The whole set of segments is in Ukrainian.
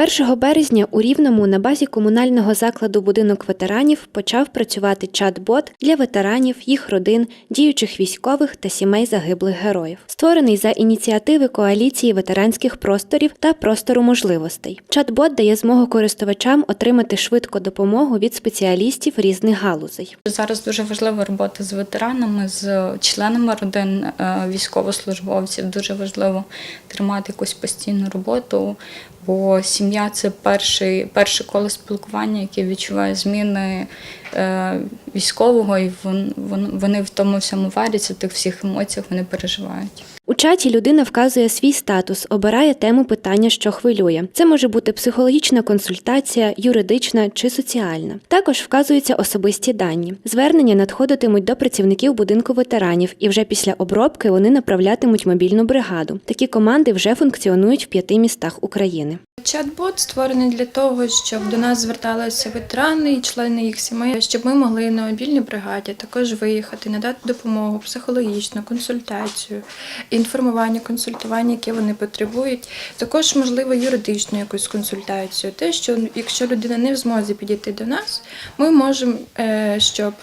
1 березня у Рівному на базі комунального закладу будинок ветеранів почав працювати чат-бот для ветеранів, їх родин, діючих військових та сімей загиблих героїв, створений за ініціативи коаліції ветеранських просторів та простору можливостей. Чат-бот дає змогу користувачам отримати швидко допомогу від спеціалістів різних галузей. Зараз дуже важлива робота з ветеранами, з членами родин е, військовослужбовців. Дуже важливо тримати якусь постійну роботу, бо сім'я це перший, перше коло спілкування, яке відчуває зміни е, військового, і вон, вон, вони в тому всьому варяться, тих всіх емоціях вони переживають. У чаті людина вказує свій статус, обирає тему питання, що хвилює. Це може бути психологічна консультація, юридична чи соціальна. Також вказуються особисті дані. Звернення надходитимуть до працівників будинку ветеранів, і вже після обробки вони направлятимуть мобільну бригаду. Такі команди вже функціонують в п'яти містах України. Чат-бот створений для того, щоб до нас зверталися ветерани і члени їх сімей, щоб ми могли на мобільній бригаді також виїхати, надати допомогу, психологічну консультацію, інформування, консультування, яке вони потребують. Також можливо юридичну якусь консультацію. Те, що якщо людина не в змозі підійти до нас, ми можемо, е, щоб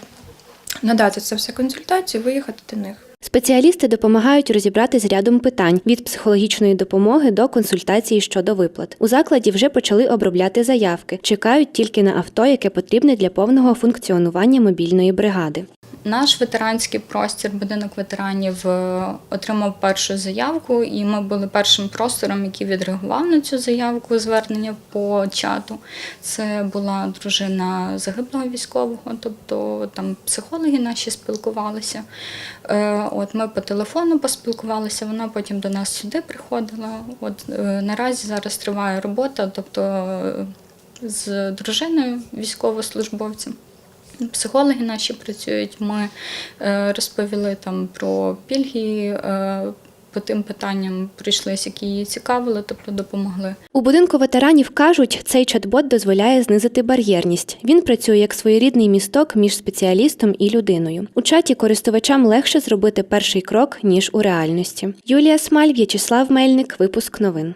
надати це все консультацію, виїхати до них. Спеціалісти допомагають розібрати з рядом питань від психологічної допомоги до консультації щодо виплат. У закладі вже почали обробляти заявки, чекають тільки на авто, яке потрібне для повного функціонування мобільної бригади. Наш ветеранський простір, будинок ветеранів, е, отримав першу заявку, і ми були першим простором, який відреагував на цю заявку звернення по чату. Це була дружина загиблого військового, тобто там психологи наші спілкувалися. Е, От ми по телефону поспілкувалися. Вона потім до нас сюди приходила. От е, наразі зараз триває робота, тобто з дружиною військовослужбовцем. Психологи наші працюють. Ми е, розповіли там про пільги. е, По тим питанням прийшлися, які її цікавили, тобто допомогли. У будинку ветеранів кажуть, цей чат-бот дозволяє знизити бар'єрність. Він працює як своєрідний місток між спеціалістом і людиною. У чаті користувачам легше зробити перший крок ніж у реальності. Юлія Смаль, В'ячеслав Мельник, випуск новин.